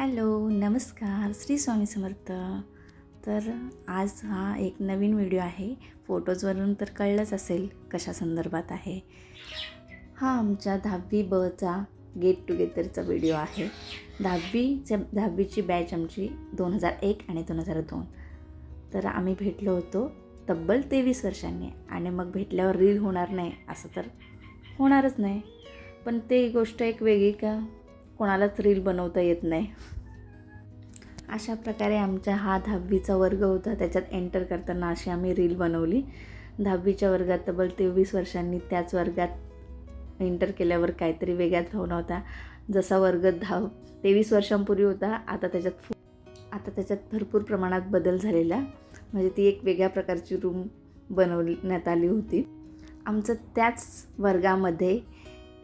Hello नमस्कार श्री स्वामी समर्थ. तर आज हा एक नवीन व्हिडिओ आहे. फोटोजवरून तर कळलंच असेल कशा संदर्भात आहे. हा आमच्या दहावी बचा गेट टुगेदरचा व्हिडिओ आहे. दहावीच्या दहावीची बॅच आमची दोन हजार एक आणि दोन हजार दोन. तर आम्ही भेटलो होतो तब्बल तेवीस वर्षांनी आणि मग भेटल्यावर रील होणार नाही असं तर होणारच नाही. पण ते गोष्ट एक वेगळी का? कोणालाच रील बनवता येत नाही. अशा प्रकारे आमचा हा दहावीचा वर्ग होता. त्याच्यात एंटर करताना अशी आम्ही रील बनवली. दहावीच्या वर्गात तब्बल तेवीस वर्षांनी त्याच वर्गात एंटर केल्यावर काहीतरी वेगळ्याच भावना होता जसा वर्ग दहा तेवीस वर्षांपूर्वी होता आता त्याच्यात फु आता त्याच्यात भरपूर प्रमाणात बदल झालेला. म्हणजे ती एक वेगळ्या प्रकारची रूम बनवण्यात आली होती. आमचं त्याच वर्गामध्ये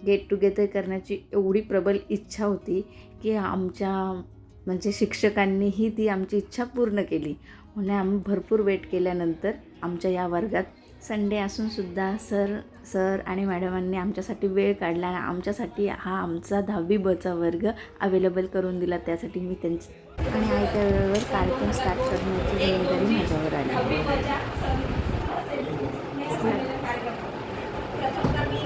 गेट टुगेदर करण्याची एवढी प्रबल इच्छा होती की आमच्या म्हणजे शिक्षकांनीही ती आमची इच्छा पूर्ण केली. म्हणून आम्ही भरपूर वेट केल्यानंतर आमच्या या वर्गात संडे असूनसुद्धा सर सर आणि मॅडमांनी आमच्यासाठी वेळ काढला आणि आमच्यासाठी हा आमचा दहावी बचा वर्ग अवेलेबल करून दिला. त्यासाठी मी त्यांची आणि आयत्या वेळेवर कार्यक्रम स्टार्ट करण्याची जिम्मेदारी माझ्यावर आली प्रथमतः मी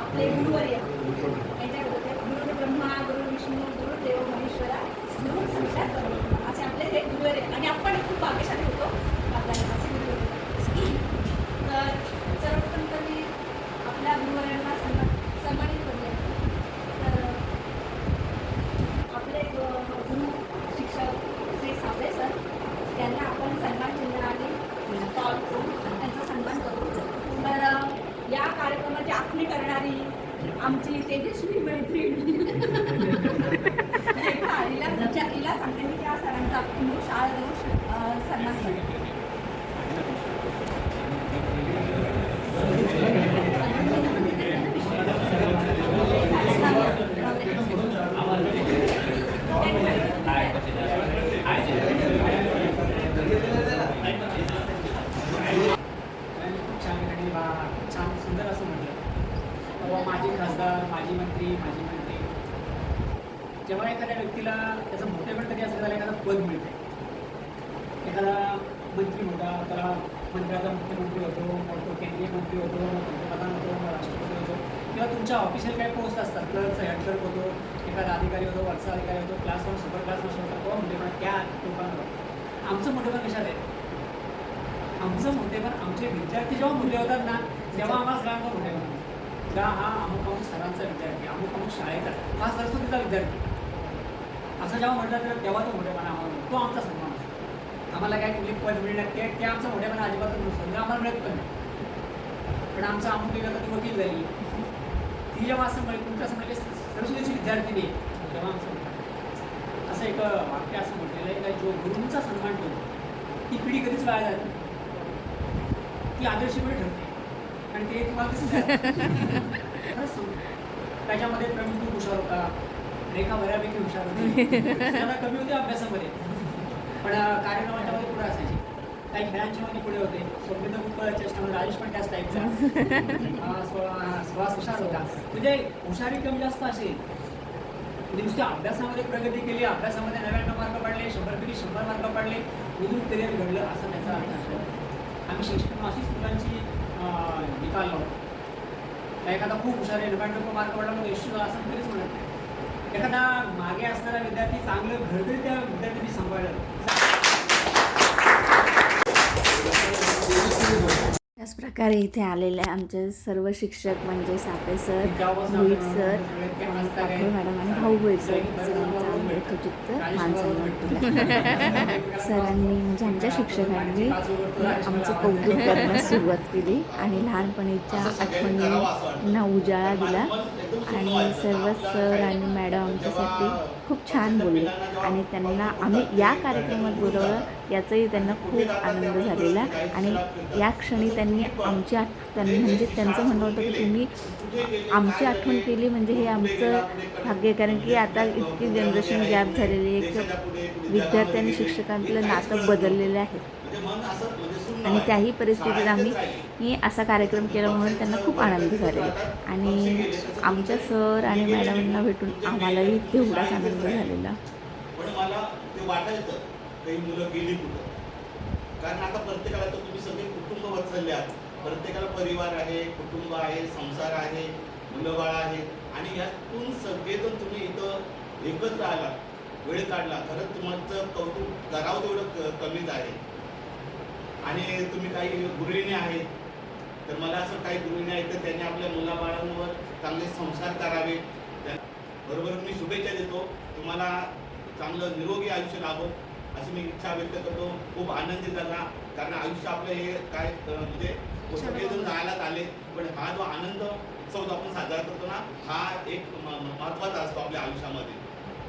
आपले गुरुवर्य यांच्याकडे होते गुरु ब्रह्मा गुरु विष्णू गुरु देव महेश्वरा गुरु साक्षात परब्रह्म. असे आपले हे गुरुवर्य आणि आपण खूप भाग्यशाली होतो आपल्याला असे गुरुवर्य तर सर्वप्रथम तर मी आपल्या गुरुवर्यांना सन्मान सन्मानित करते तर आपले ग- गुरु शिक्षक श्री साबळे सर त्यांना आपण सन्मान चिन्हाने कॉल करून त्यांचा सन्मान करू तर अ, या कार्यक्रमाची करणारी आमची तेजस्वी मैत्रीण. हिला हिला सांगते मी त्या सरांचा मूळ शाळा अ, सन्मान करते. छान सुंदर असं म्हटलं. किंवा माझे खासदार माजी मंत्री माजी मंत्री. जेव्हा एखाद्या व्यक्तीला त्याचं मोठेपण कधी असं झालं एखादं पद मिळते एखादा मंत्री होता त्याला मंत्र्याचा मुख्यमंत्री होतो मोठो केंद्रीय मंत्री होतो पंतप्रधान होतो मग राष्ट्रपती होतो किंवा तुमच्या ऑफिशियल काही पोस्ट असतात क्लर्क हेड क्लर्क होतो एखादा अधिकारी होतो वरचा अधिकारी होतो class one super class one होता किंवा मोठेपण त्या लोकांवर. आमचं मोठेपण कशात आहे? आमचं मोठेपण आमचे विद्यार्थी जेव्हा मुले होतात ना तेव्हा आम्हाला सगळ्यांना मोठेपण होतं. का हा अमुक अमुक सरांचा विद्यार्थी अमुक अमुक शाळेचा हा सरस्वतीचा विद्यार्थी. असं जेव्हा म्हटलं तर तेव्हा तो मोठेपणा आम्हाला तो आमचा सन्मान असतो. आम्हाला काय कुठली पद मिळणार ते ते आमचं मोठेपणा अजिबातच नसतं. म्हणजे आम्हाला मिळत पण नाही. पण आमचा अमुक एखादा ती वकील झाली. ती जेव्हा असं म्हणजे तुमच्यासमोर सरस्वतीची विद्यार्थी नाही तेव्हा आमचं असं एक वाक्य असं म्हटलेलं आहे का जो गुरुंचा सन्मान ठेवतो ती पिढी कधीच वाया जात नाही. ती आदर्श पिढी ठरते. आणि ते तुम्हाला दिसत त्याच्यामध्ये प्रवीण खूप हुशार होता. रेखा बऱ्यापैकी हुशार होती. त्यांना कमी होती अभ्यासामध्ये. पण अं, कार्यक्रमाच्या मध्ये पुढे असायची. काही खेळांच्या मध्ये पुढे होते. स्वप्न खूप चेष्टा राजेश पण त्याच टाईपचा श्वास हुशार होता. म्हणजे हुशारी कमी जास्त असेल. म्हणजे नुसत्या अभ्यासामध्ये प्रगती केली अभ्यासामध्ये नव्याण्णव मार्क पडले शंभरपैकी शंभर मार्क पडले निघून करिअर घडलं असं त्याचा अर्थ असतो. आम्ही शिक्षक मासिक मुलांची निकाल तर एखादा खूप हुशार आहे नव्याण्णव मार्क पडला मग झाला असं कधीच म्हणत नाही. एखादा मागे असणारा विद्यार्थी चांगलं घडतरी त्या विद्यार्थ्यांनी सांभाळलं. प्रकारे इथे आलेले आमचे सर्व शिक्षक म्हणजे Sape sir Rohit sir madam आणि भाऊ भोईर सर सरांचा माणसं म्हणतो सरांनी म्हणजे आमच्या शिक्षकांनी आमचं कौतुक करण्यास सुरुवात केली आणि लहानपणीच्या आठवणींना उजाळा दिला. आणि सर्व सर आणि मॅडम आमच्यासाठी खूप छान बोलले. आणि त्यांना आम्ही या कार्यक्रमात बोलवलं. याचाही त्यांना खूप आनंद झालेला. आणि या क्षणी त्यांनी आमची आठ त्यां- म्हणजे त्यांचं म्हणणं होतं की तुम्ही आमची आठवण केली म्हणजे हे आमचं भाग्य. आहे कारण की आता इतकी जनरेशन गॅप झालेली आहे की विद्यार्थी आणि शिक्षकांतलं नातं बदललेलं आहे. आणि त्याही परिस्थितीत आम्ही असा कार्यक्रम केला म्हणून त्यांना खूप आनंद झालेला आणि आमच्या सर आणि मॅडमांना भेटून आम्हालाही तेवढाच आनंद झालेला. मला ते वाटायचं काही मुलं गेली कुठं? कारण आता प्रत्येकाला तर तुम्ही सगळे कुटुंब वचलले आहात प्रत्येकाला परिवार आहे कुटुंब आहे संसार आहे मुलं बाळ आहे आणि यातून सगळेजण तुम्ही इथं एकत्र आला वेळ काढला. खरंच तुमचं कौतुक करावं तेवढं क- कमीच आहे. आणि तुम्ही काही गृहिणी आहेत. तर मला असं काही गृहिणी आहेत तर त्यांनी आपल्या मुलाबाळांवर चांगले संस्कार करावे. बरोबर मी शुभेच्छा देतो. तुम्हाला चांगलं निरोगी आयुष्य लाभो. अशी मी इच्छा व्यक्त करतो. खूप आनंदी झाला कारण आयुष्य आपलं हे काय म्हणजे सगळेजण जायलाच आले पण हा जो आनंद उत्सव जो आपण साजरा करतो ना हा एक महत्त्वाचा असतो आपल्या आयुष्यामध्ये.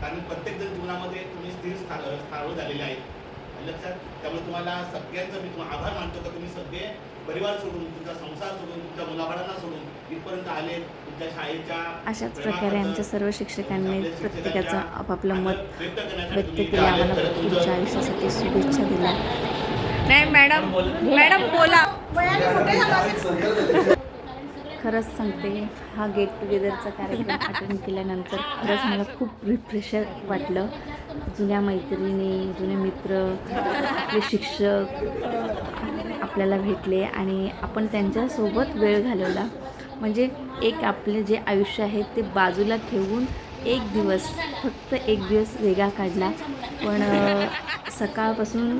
कारण प्रत्येक जण जीवनामध्ये तुम्ही स्थिर स्थान झालेले आहेत. लक्षात त्यामुळे तुम्हाला सगळ्यांचं मी तुम्हाला आभार मानतो का तुम्ही सगळे परिवार सोडून तुमचा संसार सोडून तुमच्या मुलाबाळांना सोडून इथपर्यंत आले तुमच्या शाळेच्या अशाच प्रकारे आमच्या सर्व शिक्षकांनी प्रत्येकाचं आपापलं मत व्यक्त केले इथे आले. आम्हाला तर तुमचं- पुढच्या आयुष्यासाठी शुभेच्छा दिल्या. नाही मॅडम मॅडम बोला वयाने मोठे झालो असेल खरंच सांगते हा गेट टुगेदरचा कार्यक्रम अटेंड केल्यानंतर खरंच मला खूप रिफ्रेशर वाटलं. जुन्या मैत्रिणी जुने मित्र आपले शिक्षक आपल्याला भेटले आणि आपण त्यांच्यासोबत वेळ घालवला. म्हणजे एक आपले जे आयुष्य आहे ते बाजूला ठेवून एक दिवस फक्त एक दिवस वेगळा काढला. पण सकाळपासून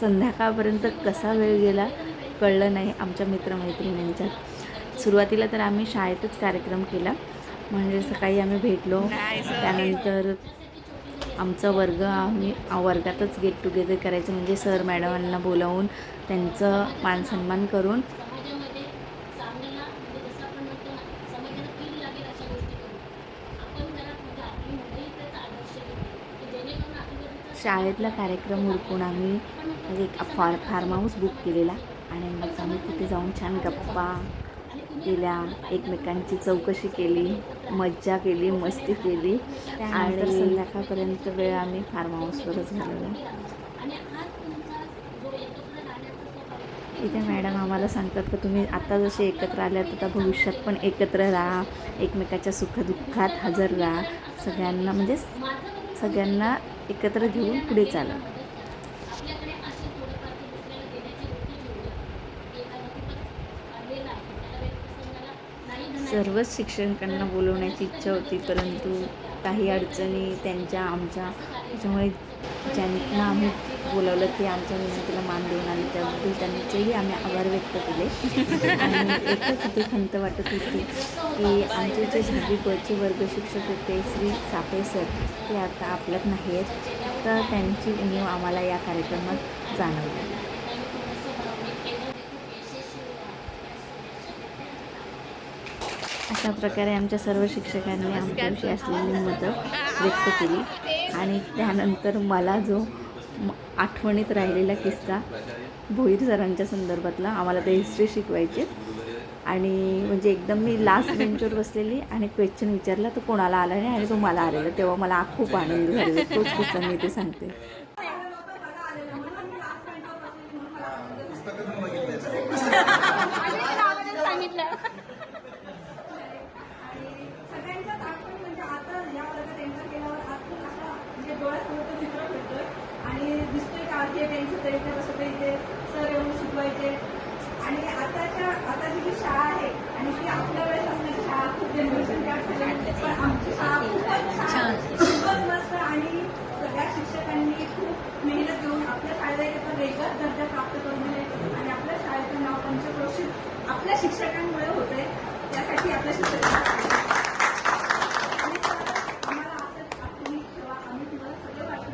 संध्याकाळपर्यंत कसा वेळ गेला कळलं नाही आमच्या मित्रमैत्रिणींच्यात. सुरुवातीला तर आम्ही शाळेतच कार्यक्रम केला. म्हणजे सकाळी आम्ही भेटलो. त्यानंतर आमचा वर्ग आम्ही वर्गातच गेट टुगेदर करायचं. म्हणजे सर मॅडमांना बोलावून त्यांचं मानसन्मान करून शाळेतला कार्यक्रम उरकून आम्ही म्हणजे एक फार फार्म हाऊस बुक केलेला. आणि मग आम्ही तिथे जाऊन छान गप्पा केल्या एकमेकांची चौकशी केली मज्जा केली मस्ती केली. आणि संध्याकाळपर्यंत वेळ आम्ही फार्म हाऊसवरच घालवला. इथे मॅडम आम्हाला सांगतात की तुम्ही आता जसे एकत्र आल्यात आता भविष्यात पण एकत्र राहा. एकमेकाच्या सुखदुःखात हजर राहा. सगळ्यांना म्हणजे सगळ्यांना एकत्र घेऊन पुढे चाला आपल्याकडे अशी थोडंफार ती दुसऱ्याला देण्याची वृत्ती ठेवूया एखादा खूपच आलेला आहे त्याला वेळप्रसंगाला नाही धनायचं. सर्वच शिक्षकांना बोलवण्याची इच्छा होती परंतु काही अडचणी त्यांच्या आमच्या. त्याच्यामुळे ज्यांना आम्ही बोलावलं ते आमच्या विनंतीला मान देऊन आले. त्याबद्दल त्यांचेही आम्ही आभार व्यक्त केले. आणि एकच इथे खंत वाटत होती की आमचे जे दहावी बचे वर्ग शिक्षक होते श्री सापे सर ते आता आपल्यात नाही आहेत तर त्यांची उणीव आम्हाला या कार्यक्रमात जाणवली. अशा प्रकारे आमच्या सर्व शिक्षकांनी आमच्याविषयी असलेली मतं व्यक्त केली. आणि त्यानंतर मला जो आठवणीत राहिलेला किस्सा भोईर सरांच्या संदर्भातला आम्हाला ते हिस्ट्री शिकवायचे. आणि म्हणजे एकदम मी लास्ट बेंचवर बसलेली आणि क्वेश्चन विचारला तो कोणाला आला नाही आणि तो मला आलेला. तेव्हा मला खूप आनंद झालेला. तोच किस्सा मी ते सांगते सगळ्यांच्याच आठवणी म्हणजे आता या वर्गात एंटर केल्यावर आतून असा म्हणजे डोळ्यासमोर तो चित्र फिरतोय? आणि दिसतोय का? की त्यांचं चरित्र कसं ते इथे सर येऊन शिकवायचे. आणि आताच्या आताची जी शाळा आहे आणि ती आपल्या वेळेस असण्याची शाळा खूप जनरेशन गॅप झाली. पण आमची शाळा खूपच मस्त आणि सगळ्या शिक्षकांनी खूप मेहनत घेऊन आपल्या शाळेला एक वेगळाच दर्जा प्राप्त करून दिले आणि आपल्या शाळेचं नाव पंचक्रोशीत आपल्या शिक्षकांमुळे होतंय. त्यासाठी आपल्या शिक्षकांना आणि आम्हाला असंच आठवणी ठेवा आम्ही तुम्हाला सगळं पाठवू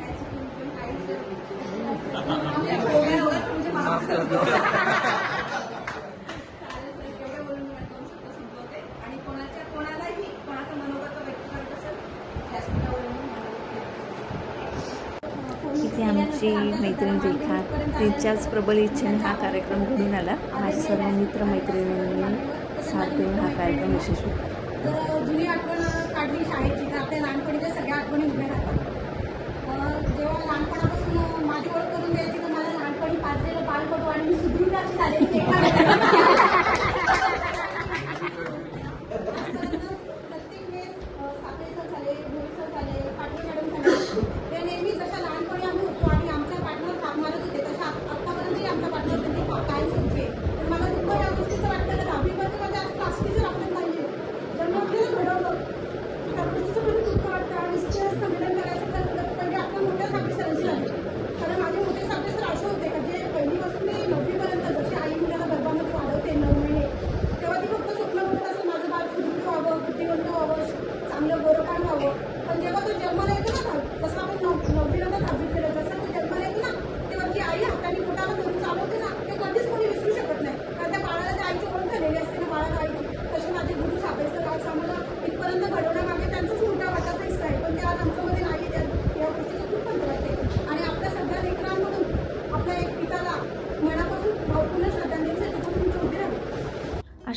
काय चुकून पण काही आमच्या दोघे दोघांचं म्हणजे माफ करतो. चालेल तर एवढं बोलून मी दोन शब्द संपवते आणि कोणाच्या कोणालाही कोणाचं मनोगत व्यक्त करत असेल व्यासपीठावरून इथे आमची मैत्रीण रेखा त्यांच्याच प्रबल इच्छेने हा कार्यक्रम घडून आला. माझ्या सर्व मित्रमैत्रिणींनी साथ देऊन हा कार्यक्रम यशस्वी तर जुनी आठवण काढली शाळेची तर आपल्या लहानपणीच्या सगळ्या आठवणी उभ्या राहतात अं, जेव्हा लहानपणापासून माझी ओळख करून द्यायची तर मला लहानपणी पाजलेलं बालपटू आणि मी सुदृढ अशी झालेली एका प्रत्येक वेळेस अं, साखळे सर झाले भोईर सर झाले पाटवे मॅडम झाले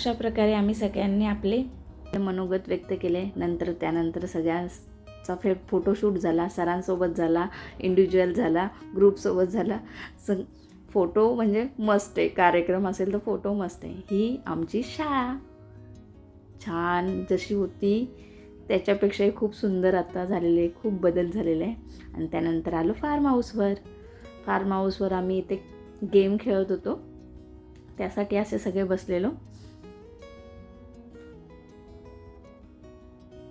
अशा प्रकारे आम्ही सगळ्यांनी आपले मनोगत व्यक्त केले. नंतर त्यानंतर सगळ्यांचा फे फोटोशूट झाला सरांसोबत झाला इंडिव्हिज्युअल झाला ग्रुपसोबत झाला. स फोटो म्हणजे मस्त आहे. कार्यक्रम असेल तर फोटो मस्त आहे. ही आमची शाळा. छान जशी होती त्याच्यापेक्षाही खूप सुंदर आता झालेले आहे खूप बदल झालेला आहे. आणि त्यानंतर आलो फार्म हाऊसवर फार्म हाऊसवर आम्ही इथे गेम खेळत होतो. त्यासाठी असे सगळे बसलेलो.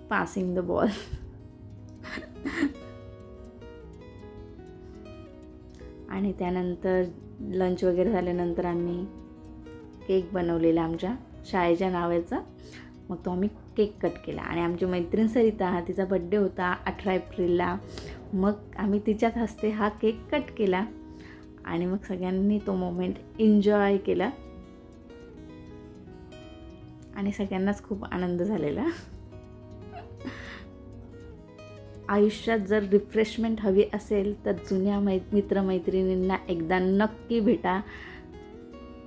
पासिंग द बॉल आणि त्यानंतर लंच वगैरे झाल्यानंतर आम्ही केक बनवलेला आमच्या शाळेच्या नावाचा. मग तो आम्ही केक कट केला. आणि आमची मैत्रीण सरिता तिचा बड्डे होता अठरा एप्रिलला. मग आम्ही तिच्याच हस्ते हा केक कट केला. आणि मग सगळ्यांनी तो मोमेंट एन्जॉय केला. आणि सगळ्यांनाच खूप आनंद झालेला. आयुष्यात जर रिफ्रेशमेंट हवी असेल तर जुन्या मै मित्रमैत्रिणींना एकदा नक्की भेटा.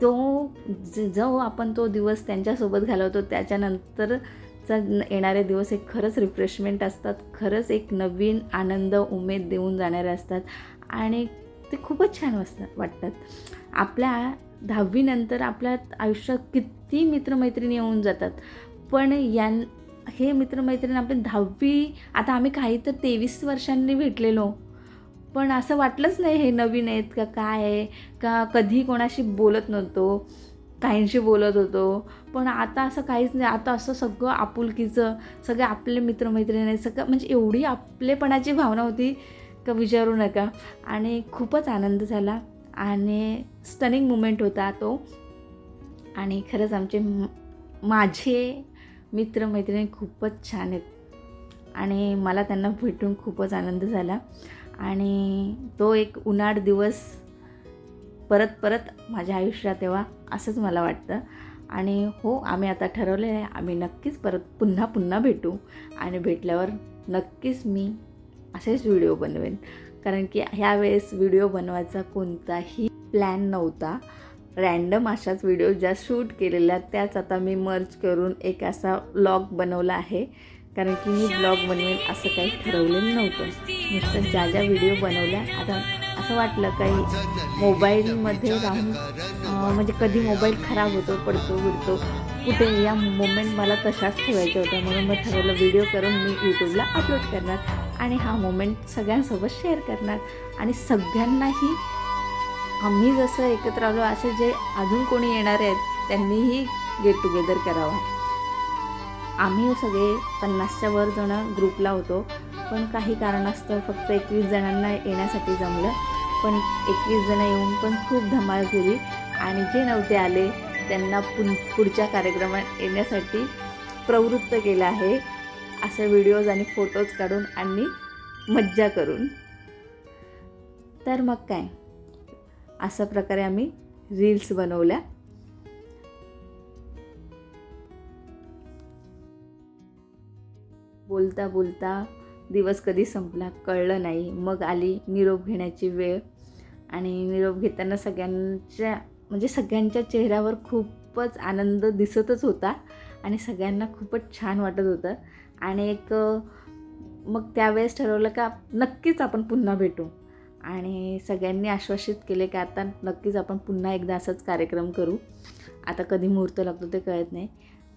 तो ज- जो आपण तो दिवस त्यांच्यासोबत घालवतो त्याच्यानंतरचा येणारे दिवस हे खरंच रिफ्रेशमेंट असतात. खरंच एक नवीन आनंद उमेद देऊन जाणारे असतात. आणि ते खूपच छान वाचतात वाटतात. आपल्या दहावीनंतर आपल्या आयुष्यात किती मित्रमैत्रिणी येऊन जातात. पण यां हे मित्रमैत्रिणी आपण दहावी आता आम्ही काही तर तेवीस वर्षांनी भेटलेलो. पण असं वाटलंच नाही हे नवीन आहेत का काय आहे का कधी कोणाशी बोलत नव्हतो काहींशी बोलत होतो. पण आता असं काहीच नाही आता असं सगळं आपुलकीचं सगळे आपले मित्रमैत्रिणी सगळं म्हणजे एवढी आपलेपणाची भावना होती का विचारू नका. आणि खूपच आनंद झाला आणि स्टनिंग मुमेंट होता तो. आणि खरंच आमचे माझे मित्रमैत्रिणी खूपच छान आहेत. आणि मला त्यांना भेटून खूपच आनंद झाला. आणि तो एक उन्हाळ दिवस परत परत माझ्या आयुष्यात तेव्हा असंच मला वाटतं. आणि हो आम्ही आता ठरवले आहे आम्ही नक्कीच परत पुन्हा पुन्हा भेटू. आणि भेटल्यावर नक्कीच मी असेच व्हिडिओ बनवेन. कारण की ह्यावेळेस व्हिडिओ बनवायचा कोणताही प्लॅन नव्हता. रँडम अशाच व्हिडिओ ज्या शूट केलेल्या त्याच आता मी मर्ज करून एक असा व्लॉग बनवला आहे. कारण की मी ब्लॉग बनवेन असं काही ठरवलेलं नव्हतं. नुसतं ज्या ज्या व्हिडिओ बनवल्या आता असं वाटलं काही मोबाईलमध्ये राहून म्हणजे कधी मोबाईल खराब होतो पडतो बिडतो कुठे या मोमेंट मला तशाच ठेवायच्या होत्या. म्हणून मग ठरवलं व्हिडिओ करून मी यूट्यूबला अपलोड करणार आणि हा मोमेंट सगळ्यांसोबत शेअर करणार. आणि सगळ्यांनाही आम्ही जसं एकत्र आलो असे जे अजून कोणी येणार आहेत त्यांनीही गेट टुगेदर करावा. आम्ही सगळे पन्नासच्या वर जण ग्रुपला होतो पण काही कारणास्तव फक्त एकवीस जणांना येण्यासाठी जमलं. पण एकवीस जणं येऊन पण खूप धमाल केली आणि जे नव्हते आले त्यांना पुन पुढच्या कार्यक्रमात येण्यासाठी प्रवृत्त केलं आहे. असे व्हिडिओज आणि फोटोज काढून आणि मज्जा करून. तर मग काय? अशा प्रकारे आम्ही रील्स बनवल्या. बोलता बोलता दिवस कधी संपला कळलं नाही. मग आली निरोप घेण्याची वेळ. आणि निरोप घेताना सगळ्यांच्या म्हणजे सगळ्यांच्या चेहऱ्यावर खूपच आनंद दिसतच होता. आणि सगळ्यांना खूपच छान वाटत होतं. आणि एक मग त्यावेळेस ठरवलं का नक्कीच आपण पुन्हा भेटू. आणि सगळ्यांनी आश्वासित केले की आता नक्कीच आपण पुन्हा एकदा असाच कार्यक्रम करू. आता कधी मुहूर्त लागतो ते कळत नाही.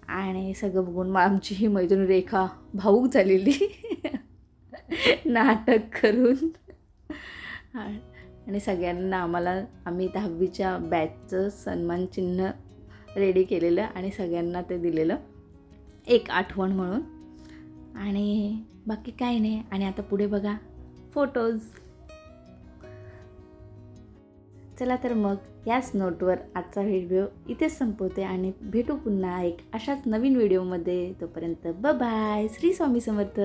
आणि सगळं बघून मग आमची ही मैत्रीण रेखा भाऊक झालेली. नाटक करून. आणि सगळ्यांना आम्हाला आम्ही दहावीच्या बॅचचं सन्मान चिन्ह रेडी केलेलं आणि सगळ्यांना ते दिलेलं. एक आठवण म्हणून. आणि बाकी काही नाही. आणि आता पुढे बघा. फोटोज चला तर मग याच नोटवर आजचा व्हिडिओ इथेच संपवते आणि भेटू पुन्हा एक अशाच नवीन व्हिडिओमध्ये तोपर्यंत ब बाय श्री स्वामी समर्थ.